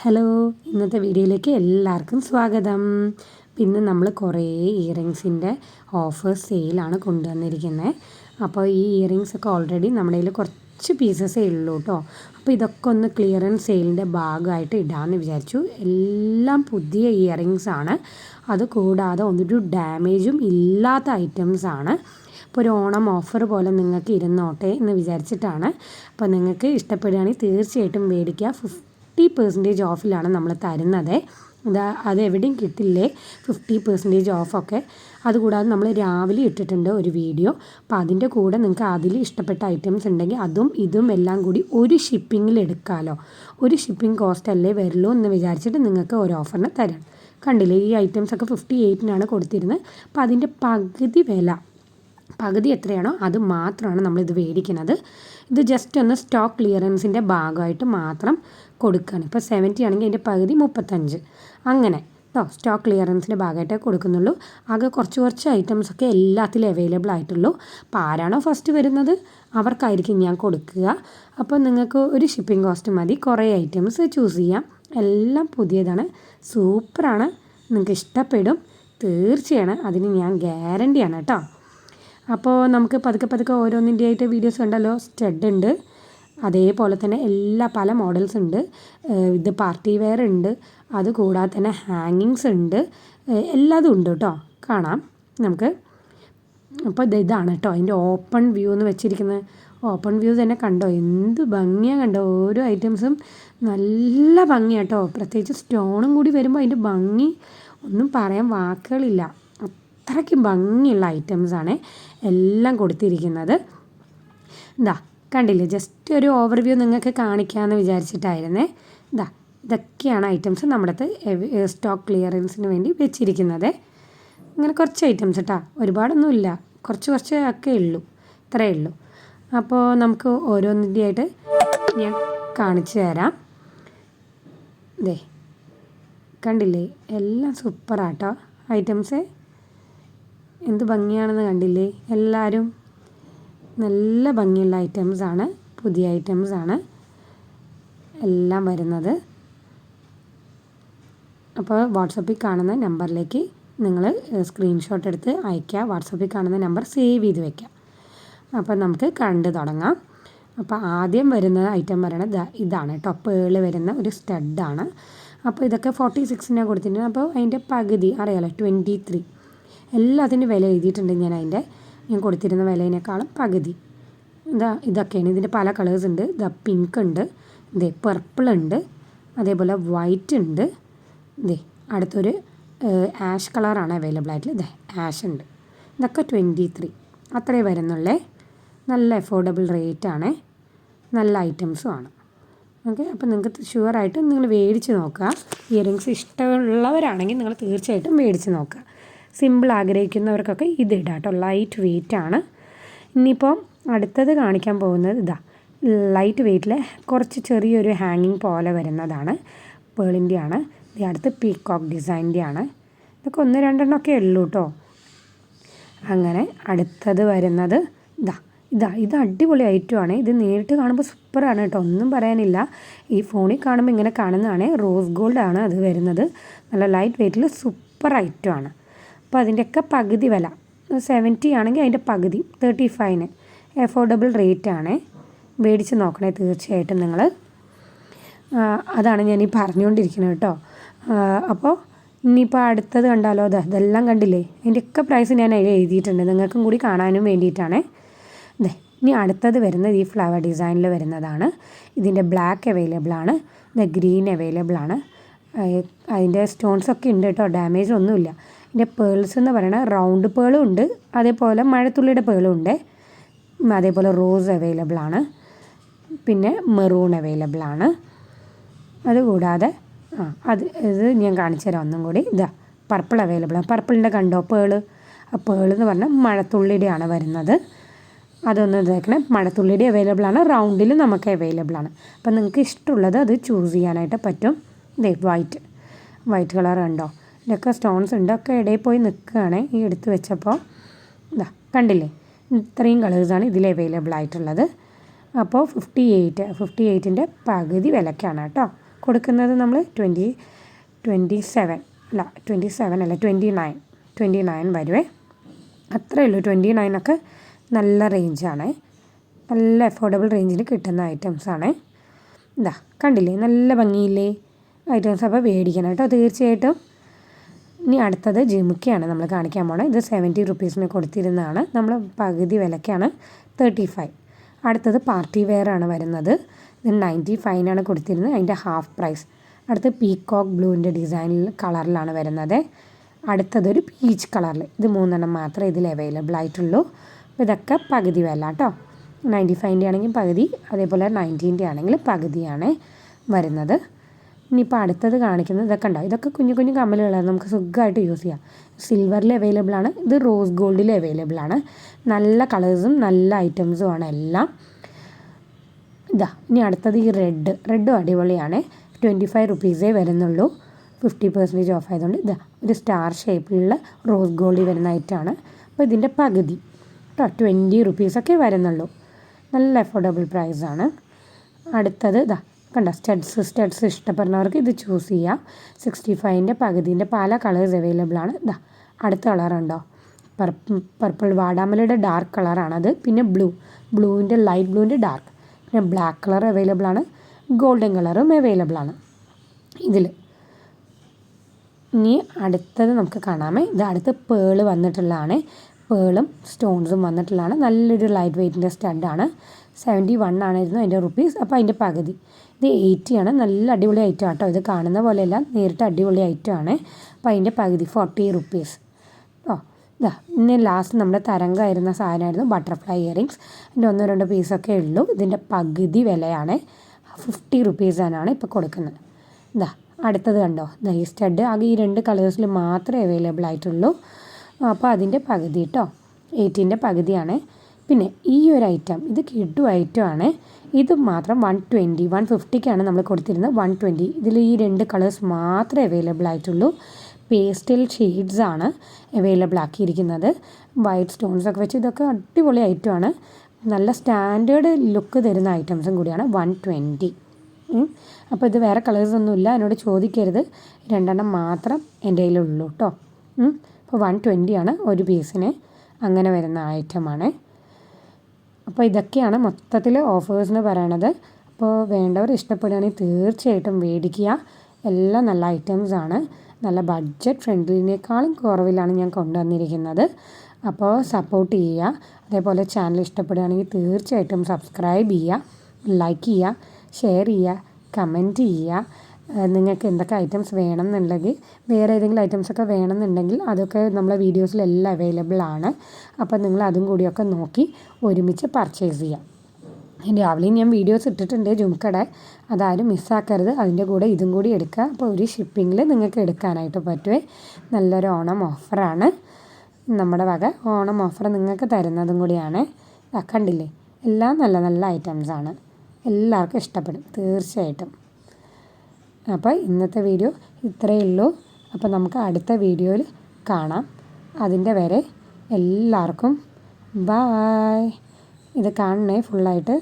Hello ഇന്നത്തെ വീഡിയോയിലേക്ക് എല്ലാവർക്കും സ്വാഗതം. പിന്നെ നമ്മൾ കുറേ ഇയറിങ്സിന്റെ ഓഫർ സെയിലാണ് കൊണ്ടുവന്നിരിക്കുന്നത് അപ്പോൾ ഈ ഇയറിങ്സ് ഒക്കെ ഓൾറെഡി നമ്മുടെ കയ്യിൽ കുറച്ച് പീസസേ ഉള്ളൂ കേട്ടോ അപ്പോൾ ഇതൊക്കെ ഒന്ന് ക്ലിയറൻസ് സെയിലിന്റെ ഭാഗമായിട്ട് ഇടാമെന്ന് വിചാരിച്ചു. എല്ലാം പുതിയ ഇയറിങ്സ് ആണ്. അത് കൂടാതെ ഒന്നൊരു ഡാമേജും ഇല്ലാത്ത ഐറ്റംസ് ആണ്. അപ്പോൾ ഒരു ഓണം ഓഫർ പോലെ നിങ്ങൾക്ക് ഇരുന്നോട്ടെ എന്ന് വിചാരിച്ചിട്ടാണ്. അപ്പോൾ നിങ്ങൾക്ക് ഇഷ്ടപ്പെടുകയാണെങ്കിൽ തീർച്ചയായിട്ടും മേടിക്കുക. ഫിഫ്റ്റി പെർസെന്റേജ് ഓഫിലാണ് നമ്മൾ തരുന്നത്. അത് അത് എവിടെയും കിട്ടില്ലേ? ഫിഫ്റ്റി പെർസെന്റേജ് ഓഫൊക്കെ അതുകൂടാതെ നമ്മൾ രാവിലെ ഇട്ടിട്ടുണ്ട് ഒരു വീഡിയോ. അപ്പോൾ അതിന്റെ കൂടെ നിങ്ങൾക്ക് അതിൽ ഇഷ്ടപ്പെട്ട ഐറ്റംസ് ഉണ്ടെങ്കിൽ അതും ഇതും എല്ലാം കൂടി ഒരു ഷിപ്പിങ്ങിൽ എടുക്കാമല്ലോ ഒരു ഷിപ്പിംഗ് കോസ്റ്റ് അല്ലേ വരുള്ളൂ എന്ന് വിചാരിച്ചിട്ട് നിങ്ങൾക്ക് ഒരു ഓഫറിന് തരാം. കണ്ടില്ലേ? ഈ ഐറ്റംസ് ഒക്കെ ഫിഫ്റ്റി എയ്റ്റിനാണ് കൊടുത്തിരുന്നത്. അപ്പോൾ അതിന്റെ പകുതി വില. പകുതി എത്രയാണോ അത് മാത്രമാണ് നമ്മളിത് മേടിക്കുന്നത്. ഇത് ജസ്റ്റ് ഒന്ന് സ്റ്റോക്ക് ക്ലിയറൻസിന്റെ ഭാഗമായിട്ട് മാത്രം കൊടുക്കുകയാണ് ഇപ്പോൾ സെവന്റി ആണെങ്കിൽ അതിന്റെ പകുതി മുപ്പത്തഞ്ച്. അങ്ങനെ. കേട്ടോ സ്റ്റോക്ക് ക്ലിയറൻസിന്റെ ഭാഗമായിട്ടേ കൊടുക്കുന്നുള്ളൂ. ആകെ കുറച്ച് കുറച്ച് ഐറ്റംസ് ഒക്കെ എല്ലാത്തിലും അവൈലബിൾ ആയിട്ടുള്ളൂ. അപ്പോൾ ആരാണോ ഫസ്റ്റ് വരുന്നത് അവർക്കായിരിക്കും ഞാൻ കൊടുക്കുക. അപ്പോൾ നിങ്ങൾക്ക് ഒരു ഷിപ്പിംഗ് കോസ്റ്റ് മതി. കുറേ ഐറ്റംസ് ചൂസ് ചെയ്യാം. എല്ലാം പുതിയതാണ്. സൂപ്പറാണ്. നിങ്ങൾക്ക് ഇഷ്ടപ്പെടും. തീർച്ചയാണ്. അതിന് ഞാൻ ഗ്യാരണ്ടിയാണ് കേട്ടോ അപ്പോൾ നമുക്ക് പതുക്കെ പതുക്കെ ഓരോന്നിന്റെ ആയിട്ട് വീഡിയോസ് കണ്ടല്ലോ. സ്റ്റഡ് ഉണ്ട്. അതേപോലെ തന്നെ എല്ലാ പല മോഡൽസ് ഉണ്ട്. ഇത് പാർട്ടി വെയർ ഉണ്ട്. അത് കൂടാതെ തന്നെ ഹാങ്ങിങ്സ് ഉണ്ട്. എല്ലാതും ഉണ്ട് കേട്ടോ. കാണാം. നമുക്ക് അപ്പോൾ ഇത് ഇതാണ് കേട്ടോ. അതിന്റെ ഓപ്പൺ വ്യൂ എന്ന് വെച്ചിരിക്കുന്നത്. ഓപ്പൺ വ്യൂ തന്നെ കണ്ടോ? എന്ത് ഭംഗിയാണ് കണ്ടോ? ഓരോ ഐറ്റംസും നല്ല ഭംഗിയാണ് കേട്ടോ. പ്രത്യേകിച്ച് സ്റ്റോണും കൂടി വരുമ്പോൾ അതിന്റെ ഭംഗി ഒന്നും പറയാൻ വാക്കുകളില്ല. അത്രയ്ക്ക് ഭംഗിയുള്ള ഐറ്റംസാണ് എല്ലാം കൊടുത്തിരിക്കുന്നത്. ഇതാ കണ്ടില്ലേ? ജസ്റ്റ് ഒരു ഓവർവ്യൂ നിങ്ങൾക്ക് കാണിക്കാമെന്ന് വിചാരിച്ചിട്ടായിരുന്നേ. ഇതാ ഇതൊക്കെയാണ് ഐറ്റംസ് നമ്മുടെ സ്റ്റോക്ക് ക്ലിയറൻസിന് വേണ്ടി വെച്ചിരിക്കുന്നത്. ഇങ്ങനെ കുറച്ച് ഐറ്റംസ് കേട്ടോ ഒരുപാടൊന്നുമില്ല. കുറച്ച് കുറച്ച് ഒക്കെ ഉള്ളൂ. ഇത്രയേ ഉള്ളൂ. അപ്പോൾ നമുക്ക് ഓരോന്നിന്റെ ആയിട്ട് ഞാൻ കാണിച്ചു തരാം. ഇതേ കണ്ടില്ലേ? എല്ലാം സൂപ്പറാട്ടോ ഐറ്റംസ് എന്ത് ഭംഗിയാണെന്ന് കണ്ടില്ലേ? എല്ലാവരും നല്ല ഭംഗിയുള്ള ഐറ്റംസാണ് പുതിയ ആണ്. എല്ലാം വരുന്നത്. അപ്പോൾ വാട്സപ്പിൽ കാണുന്ന നമ്പറിലേക്ക് നിങ്ങൾ സ്ക്രീൻഷോട്ട് എടുത്ത് അയയ്ക്കുക. വാട്സപ്പിൽ കാണുന്ന നമ്പർ സേവ് ചെയ്ത് വയ്ക്കുക അപ്പോൾ നമുക്ക് കണ്ട് തുടങ്ങാം. അപ്പോൾ ആദ്യം വരുന്ന ഐറ്റം പറയണത് ഇതാണ് കേട്ടോ. പേൾ വരുന്ന ഒരു സ്റ്റഡാണ് അപ്പോൾ ഇതൊക്കെ ഫോർട്ടി സിക്സിനാണ് കൊടുത്തിട്ടുണ്ട്. അപ്പോൾ അതിന്റെ പകുതി അറിയാലോ? ട്വന്റി ത്രീ എല്ലാത്തിന്റെ വില എഴുതിയിട്ടുണ്ട് ഞാൻ അതിന്റെ. ഞാൻ കൊടുത്തിരുന്ന വിലേനേക്കാളും പകുതി. ഇതാ ഇതൊക്കെയാണ്. ഇതിന്റെ പല കളേഴ്സ് ഉണ്ട്. ഇതാ പിങ്ക് ഉണ്ട്. ഇതേ പർപ്പിൾ ഉണ്ട്. അതേപോലെ വൈറ്റ് ഉണ്ട്. ഇതേ അടുത്തൊരു ആഷ് കളറാണ് അവൈലബിൾ ആയിട്ടുള്ളത്. ഇതേ ആഷ് ഉണ്ട്. ഇതൊക്കെ ട്വന്റി ത്രീ അത്രേ വരുന്നുള്ളേ. നല്ല അഫോർഡബിൾ റേറ്റ് ആണ്. നല്ല ഐറ്റംസും ആണ്. ഓക്കെ അപ്പോൾ നിങ്ങൾക്ക് ഷുവറായിട്ട് നിങ്ങൾ മേടിച്ച് നോക്കുക. ഇയറിങ്സ് ഇഷ്ടമുള്ളവരാണെങ്കിൽ നിങ്ങൾ തീർച്ചയായിട്ടും മേടിച്ച് നോക്കുക. സിമ്പിൾ ആഗ്രഹിക്കുന്നവർക്കൊക്കെ ഇത് ഇടാം കേട്ടോ. ലൈറ്റ് വെയിറ്റ് ആണ്. ഇനിയിപ്പോൾ അടുത്തത് കാണിക്കാൻ പോകുന്നത് ഇതാ. ലൈറ്റ് വെയിറ്റിൽ കുറച്ച് ചെറിയൊരു ഹാങ്ങിങ് പോലെ വരുന്നതാണ്. പേളിന്റെ ആണ്. ഇത് അടുത്ത് പീക്കോക്ക് ഡിസൈന്റെ ആണ്. ഇതൊക്കെ ഒന്ന് രണ്ടെണ്ണമൊക്കെ ഉള്ളൂ കേട്ടോ. അങ്ങനെ അടുത്തത് വരുന്നത് ഇതാ. ഇതാ ഇത് അടിപൊളി ഐറ്റമാണ് ഇത് നേരിട്ട് കാണുമ്പോൾ സൂപ്പറാണ് കേട്ടോ. ഒന്നും പറയാനില്ല. ഈ ഫോണിൽ കാണുമ്പോൾ ഇങ്ങനെ കാണുന്നതാണ്. റോസ് ഗോൾഡാണ് അത് വരുന്നത്. നല്ല ലൈറ്റ് വെയിറ്റിൽ സൂപ്പർ ഐറ്റമാണ് അപ്പോൾ അതിന്റെയൊക്കെ പകുതി വില. സെവന്റി ആണെങ്കിൽ അതിന്റെ പകുതി തേർട്ടി ഫൈവിന് എഫോർഡബിൾ റേറ്റ് ആണ്. മേടിച്ച് നോക്കണേ തീർച്ചയായിട്ടും നിങ്ങൾ. അതാണ് ഞാൻ ഈ പറഞ്ഞുകൊണ്ടിരിക്കുന്നത് കേട്ടോ. അപ്പോൾ ഇനിയിപ്പോൾ അടുത്തത് കണ്ടാലോ? അതെ ഇതെല്ലാം കണ്ടില്ലേ? അതിന്റെയൊക്കെ പ്രൈസ് ഞാൻ അതിൽ എഴുതിയിട്ടുണ്ട്. നിങ്ങൾക്കും കൂടി കാണാനും വേണ്ടിയിട്ടാണ്. അതെ ഇനി അടുത്തത് വരുന്നത് ഈ ഫ്ലവർ ഡിസൈനിൽ വരുന്നതാണ്. ഇതിന്റെ ബ്ലാക്ക് അവൈലബിൾ ആണ്. ഇത് ഗ്രീൻ അവൈലബിൾ ആണ്. അതിന്റെ സ്റ്റോൺസൊക്കെ ഉണ്ട് കേട്ടോ. ഡാമേജ് ഒന്നുമില്ല. ഇതിന്റെ പേൾസ് എന്ന് പറയണ റൗണ്ട് പേളും ഉണ്ട്. അതേപോലെ മഴത്തുള്ളിയുടെ പേളും ഉണ്ട്. അതേപോലെ റോസ് അവൈലബിൾ ആണ്. പിന്നെ മെറൂൺ അവൈലബിൾ ആണ്. അതുകൂടാതെ ആ അത് ഇത് ഞാൻ കാണിച്ചു തരാം ഒന്നും കൂടി. ഇതാ പർപ്പിൾ അവൈലബിൾ ആണ്. പർപ്പിളിന്റെ കണ്ടോ പേൾ ആ പേൾ എന്ന് പറഞ്ഞാൽ മഴത്തുള്ളിയുടെയാണ് വരുന്നത്. അതൊന്ന് ഇതാക്കണേ. മഴത്തുള്ളിയുടെ അവൈലബിൾ ആണ്. റൗണ്ടിൽ നമുക്ക് അവൈലബിൾ ആണ്. അപ്പം നിങ്ങൾക്ക് ഇഷ്ടമുള്ളത് അത് ചൂസ് ചെയ്യാനായിട്ട് പറ്റും. ഇതേ വൈറ്റ് വൈറ്റ് കളർ കണ്ടോ ഇതൊക്കെ സ്റ്റോൺസ് ഉണ്ട്. ഒക്കെ ഇടയിൽ പോയി നിൽക്കുകയാണ് ഈ എടുത്ത് വെച്ചപ്പോൾ. ഇതാ കണ്ടില്ലേ? ഇത്രയും കളേഴ്സാണ് ഇതിൽ അവൈലബിൾ ആയിട്ടുള്ളത്. അപ്പോൾ ഫിഫ്റ്റി എയ്റ്റ് ഫിഫ്റ്റി എയ്റ്റിന്റെ പകുതി വിലക്കാണ് കേട്ടോ. കൊടുക്കുന്നത് നമ്മൾ ട്വന്റി ട്വന്റി സെവൻ അല്ല ട്വന്റി സെവൻ അല്ല ട്വന്റി നയൻ ട്വന്റി നയൻ വരുവേ. അത്രയേ ഉള്ളൂ. ട്വന്റി നയനൊക്കെ നല്ല റേഞ്ചാണ് നല്ല അഫോർഡബിൾ റേഞ്ചിൽ കിട്ടുന്ന ഐറ്റംസാണ് ഇതാ കണ്ടില്ലേ? നല്ല ഭംഗിയില്ലേ? ഐറ്റംസ് അപ്പോൾ മേടിക്കണം കേട്ടോ തീർച്ചയായിട്ടും. ഇനി അടുത്തത് ജിമുക്കയാണ് നമ്മൾ കാണിക്കാൻ പോണത് ഇത് സെവന്റി റുപ്പീസിന് കൊടുത്തിരുന്നതാണ്. നമ്മൾ പകുതി വിലക്കാണ് തേർട്ടി ഫൈവ് അടുത്തത് പാർട്ടി വെയർ ആണ് വരുന്നത്. ഇത് നയന്റി ഫൈവിനാണ് കൊടുത്തിരുന്നത്. അതിന്റെ ഹാഫ് പ്രൈസ് അടുത്ത് പീക്കോക്ക് ബ്ലൂവിന്റെ ഡിസൈനിൽ കളറിലാണ് വരുന്നത്. അടുത്തതൊരു പീച്ച് കളറിൽ ഇത് മൂന്നെണ്ണം മാത്രമേ ഇതിൽ അവൈലബിൾ ആയിട്ടുള്ളൂ. ഇതൊക്കെ പകുതി വില കേട്ടോ. നയന്റി ഫൈവിന്റെ ആണെങ്കിൽ പകുതി അതേപോലെ നയന്റീന്റെ ആണെങ്കിൽ പകുതിയാണ് വരുന്നത്. ഇനിയിപ്പോൾ അടുത്തത് കാണിക്കുന്നത് ഇതൊക്കെ ഉണ്ടാവും ഇതൊക്കെ കുഞ്ഞു കുഞ്ഞു കമ്മലുകളാണ്. നമുക്ക് സുഖമായിട്ട് യൂസ് ചെയ്യാം. സിൽവറിൽ അവൈലബിൾ ആണ്. ഇത് റോസ് ഗോൾഡിൽ അവൈലബിൾ ആണ്. നല്ല കളേഴ്സും നല്ല ഐറ്റംസും ആണ് എല്ലാം. ഇതാ ഇനി അടുത്തത് ഈ റെഡ് റെഡും അടിപൊളിയാണ്. ട്വന്റി ഫൈവ് റുപ്പീസേ വരുന്നുള്ളൂ. ഫിഫ്റ്റി പെർസെന്റേജ് ഓഫ് ആയതുകൊണ്ട് ഇതാ ഒരു സ്റ്റാർ ഷേപ്പിലുള്ള റോസ് ഗോൾഡിൽ വരുന്ന ഐറ്റമാണ് അപ്പോൾ ഇതിന്റെ പകുതി. കേട്ടോ ട്വന്റി റുപ്പീസൊക്കെ വരുന്നുള്ളൂ. നല്ല അഫോർഡബിൾ പ്രൈസാണ് അടുത്തത് ഇതാ കണ്ട സ്റ്റഡ്സ് സ്റ്റഡ്സ് ഇഷ്ടപ്പെടുന്നവർക്ക് ഇത് ചൂസ് ചെയ്യാം. സിക്സ്റ്റി ഫൈവിന്റെ പകുതിന്റെ പല കളേഴ്സ് അവൈലബിൾ ആണ്. ഇതാ അടുത്ത കളറുണ്ടോ പർപ്പിൾ വാടാമലയുടെ ഡാർക്ക് കളറാണത് പിന്നെ ബ്ലൂ ബ്ലൂവിന്റെ ലൈറ്റ് ബ്ലൂവിന്റെ ഡാർക്ക് പിന്നെ ബ്ലാക്ക് കളർ അവൈലബിൾ ആണ്. ഗോൾഡൻ കളറും അവൈലബിൾ ആണ്. ഇതിൽ ഇനി അടുത്തത് നമുക്ക് കാണാമേ. ഇത് അടുത്ത് പേൾ വന്നിട്ടുള്ളതാണ്. പേളും സ്റ്റോൺസും വന്നിട്ടുള്ളതാണ്. നല്ലൊരു ലൈറ്റ് വെയ്റ്റിന്റെ സ്റ്റഡാണ് സെവന്റി വൺ ആണായിരുന്നു അതിന്റെ റുപ്പീസ് അപ്പോൾ അതിന്റെ പകുതി. ഇത് എയ്റ്റി ആണ്. നല്ല അടിപൊളി ഐറ്റം ആട്ടോ. ഇത് കാണുന്ന പോലെയല്ല നേരിട്ട് അടിപൊളി ഐറ്റം ആണ്. അപ്പോൾ അതിന്റെ പകുതി ഫോർട്ടി റുപ്പീസ് ഓ ഇതാ ഇന്ന് ലാസ്റ്റ് നമ്മുടെ തരംഗമായിരുന്ന സാധനമായിരുന്നു ബട്ടർഫ്ലൈ ഇയറിങ്സ് അതിന്റെ ഒന്നോ രണ്ടോ പീസൊക്കെ ഉള്ളൂ. ഇതിന്റെ പകുതി വിലയാണ്. ഫിഫ്റ്റി റുപ്പീസാണ് ഇപ്പോൾ കൊടുക്കുന്നത്. ഇതാ അടുത്തത് കണ്ടോ? ദാ ഈ സ്റ്റഡ് ആകെ ഈ രണ്ട് കളേഴ്സിൽ മാത്രമേ അവൈലബിൾ ആയിട്ടുള്ളൂ. അപ്പോൾ അതിന്റെ പകുതി കേട്ടോ എയ്റ്റീന്റെ പകുതിയാണ്. പിന്നെ ഈ ഒരു ഐറ്റം ഇത് കിഡു ഐറ്റമാണ് ഇത് മാത്രം വൺ ട്വന്റി വൺ ഫിഫ്റ്റിക്കാണ് നമ്മൾ കൊടുത്തിരുന്നത്. വൺ ട്വന്റി ഇതിൽ ഈ രണ്ട് കളേഴ്സ് മാത്രമേ അവൈലബിൾ ആയിട്ടുള്ളൂ. പേസ്റ്റൽ ഷെയ്ഡ്സ് ആണ് അവൈലബിൾ ആക്കിയിരിക്കുന്നത്. വൈറ്റ് സ്റ്റോൺസ് ഒക്കെ വെച്ച് ഇതൊക്കെ അടിപൊളി ഐറ്റമാണ് നല്ല സ്റ്റാൻഡേർഡ് ലുക്ക് തരുന്ന ഐറ്റംസും കൂടിയാണ് വൺ ട്വന്റി അപ്പോൾ ഇത് വേറെ കളേഴ്സൊന്നുമില്ല എന്നോട് ചോദിക്കരുത്. രണ്ടെണ്ണം മാത്രം എന്റെ കയ്യിലുള്ളൂ കേട്ടോ അപ്പോൾ വൺ ആണ് ഒരു പീസിന് അങ്ങനെ വരുന്ന ഐറ്റമാണ് അപ്പോൾ ഇതൊക്കെയാണ് മൊത്തത്തിൽ ഓഫേഴ്സ് എന്ന് പറയണത്. അപ്പോൾ വേണ്ടവർ ഇഷ്ടപ്പെടുകയാണെങ്കിൽ തീർച്ചയായിട്ടും മേടിക്കുക. എല്ലാം നല്ല ഐറ്റംസ് ആണ്. നല്ല ബഡ്ജറ്റ് ഫ്രണ്ട്ലിനേക്കാളും കുറവിലാണ് ഞാൻ കൊണ്ടുവന്നിരിക്കുന്നത്. അപ്പോൾ സപ്പോർട്ട് ചെയ്യുക. അതേപോലെ ചാനൽ ഇഷ്ടപ്പെടുകയാണെങ്കിൽ തീർച്ചയായിട്ടും സബ്സ്ക്രൈബ് ചെയ്യുക. ലൈക്ക് ചെയ്യുക. ഷെയർ ചെയ്യുക. കമന്റ് ചെയ്യുക. നിങ്ങൾക്ക് എന്തൊക്കെ ഐറ്റംസ് വേണം എന്നുണ്ടെങ്കിൽ വേറെ ഏതെങ്കിലും ഐറ്റംസ് ഐറ്റംസൊക്കെ വേണമെന്നുണ്ടെങ്കിൽ അതൊക്കെ നമ്മളെ വീഡിയോസിലെല്ലാം അവൈലബിൾ ആണ്. അപ്പോൾ നിങ്ങൾ അതും കൂടിയൊക്കെ നോക്കി ഒരുമിച്ച് പർച്ചേസ് ചെയ്യാം. രാവിലെയും ഞാൻ വീഡിയോസ് ഇട്ടിട്ടുണ്ട് ജുംക്കടെ അതാരും മിസ്സാക്കരുത് അതിന്റെ കൂടെ ഇതും കൂടി എടുക്കുക. അപ്പോൾ ഒരു ഷിപ്പിങ്ങിൽ നിങ്ങൾക്ക് എടുക്കാനായിട്ട് പറ്റുമേ നല്ലൊരു ഓണം ഓഫറാണ് നമ്മുടെ വക ഓണം ഓഫർ നിങ്ങൾക്ക് തരുന്നതും കൂടിയാണ്. കണ്ടില്ലേ? എല്ലാം നല്ല നല്ല ഐറ്റംസാണ് എല്ലാവർക്കും ഇഷ്ടപ്പെടും. തീർച്ചയായിട്ടും. അപ്പോൾ ഇന്നത്തെ വീഡിയോ ഇത്രയേ ഉള്ളൂ. അപ്പോൾ നമുക്ക് അടുത്ത വീഡിയോയിൽ കാണാം. അതിന്റെ വരെ എല്ലാവർക്കും ബായ് ഇത് കാണണേ ഫുള്ളായിട്ട്